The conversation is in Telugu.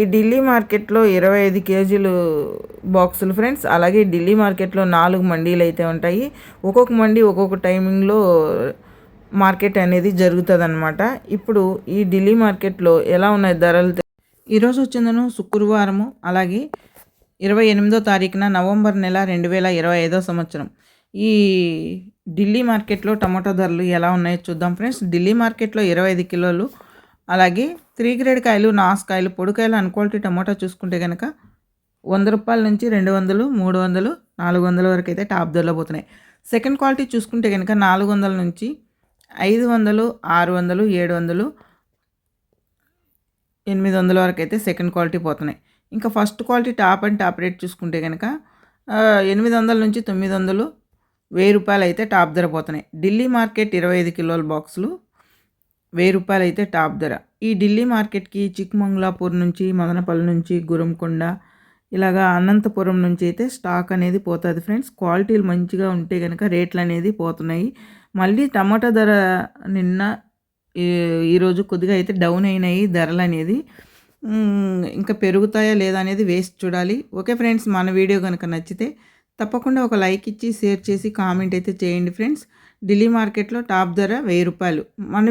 ఈ ఢిల్లీ మార్కెట్లో ఇరవై ఐదు కేజీలు బాక్సులు ఫ్రెండ్స్. అలాగే ఢిల్లీ మార్కెట్లో నాలుగు మండీలు అయితే ఉంటాయి. ఒక్కొక్క మండీ ఒక్కొక్క టైమింగ్లో మార్కెట్ అనేది జరుగుతుందన్నమాట. ఇప్పుడు ఈ ఢిల్లీ మార్కెట్లో ఎలా ఉన్నాయి ధరలు? ఈరోజు వచ్చిందను శుక్రవారము అలాగే ఇరవై ఎనిమిదో తారీఖున నవంబర్ నెల రెండు వేల ఇరవై ఐదో సంవత్సరం. ఈ ఢిల్లీ మార్కెట్లో టమాటో ధరలు ఎలా ఉన్నాయో చూద్దాం ఫ్రెండ్స్. ఢిల్లీ మార్కెట్లో ఇరవై ఐదు కిలోలు అలాగే త్రీ గ్రేడ్ కాయలు నాసుకాయలు పొడికాయలు అన్క్వాలిటీ టమాటా చూసుకుంటే కనుక వంద రూపాయల నుంచి రెండు వందలు మూడు వందలు నాలుగు వందల వరకు అయితే టాప్ ధరలో పోతున్నాయి. సెకండ్ క్వాలిటీ చూసుకుంటే కనుక నాలుగు వందల నుంచి ఐదు వందలు ఆరు వందలు ఏడు వందలు ఎనిమిది వందల వరకు అయితే సెకండ్ క్వాలిటీ పోతున్నాయి. ఇంకా first quality top and top rate చూసుకుంటే కనుక ఎనిమిది వందల నుంచి తొమ్మిది వందలు వెయ్యి రూపాయలు అయితే టాప్ ధర పోతున్నాయి. ఢిల్లీ మార్కెట్ ఇరవై ఐదు కిలోల బాక్సులు వెయ్యి రూపాయలు అయితే టాప్ ధర. ఈ ఢిల్లీ మార్కెట్కి చిక్మంగళాపూర్ నుంచి మదనపల్లి నుంచి గురంకొండ ఇలాగా అనంతపురం నుంచి అయితే స్టాక్ అనేది పోతుంది ఫ్రెండ్స్. క్వాలిటీలు మంచిగా ఉంటే కనుక రేట్లు అనేది పోతున్నాయి. మళ్ళీ టమాటా ధర నిన్న ఈ- ఈరోజు కొద్దిగా అయితే డౌన్ అయినాయి ధరలు అనేది. ఇంకా పెరుగుతాయా లేదా అనేది వేస్ట్ చూడాలి. ఓకే ఫ్రెండ్స్ మన వీడియో కనుక నచ్చితే తప్పకుండా ఒక లైక్ ఇచ్చి షేర్ చేసి కామెంట్ అయితే చేయండి ఫ్రెండ్స్. ఢిల్లీ మార్కెట్లో టాప్ ధర వెయ్యి రూపాయలు. మన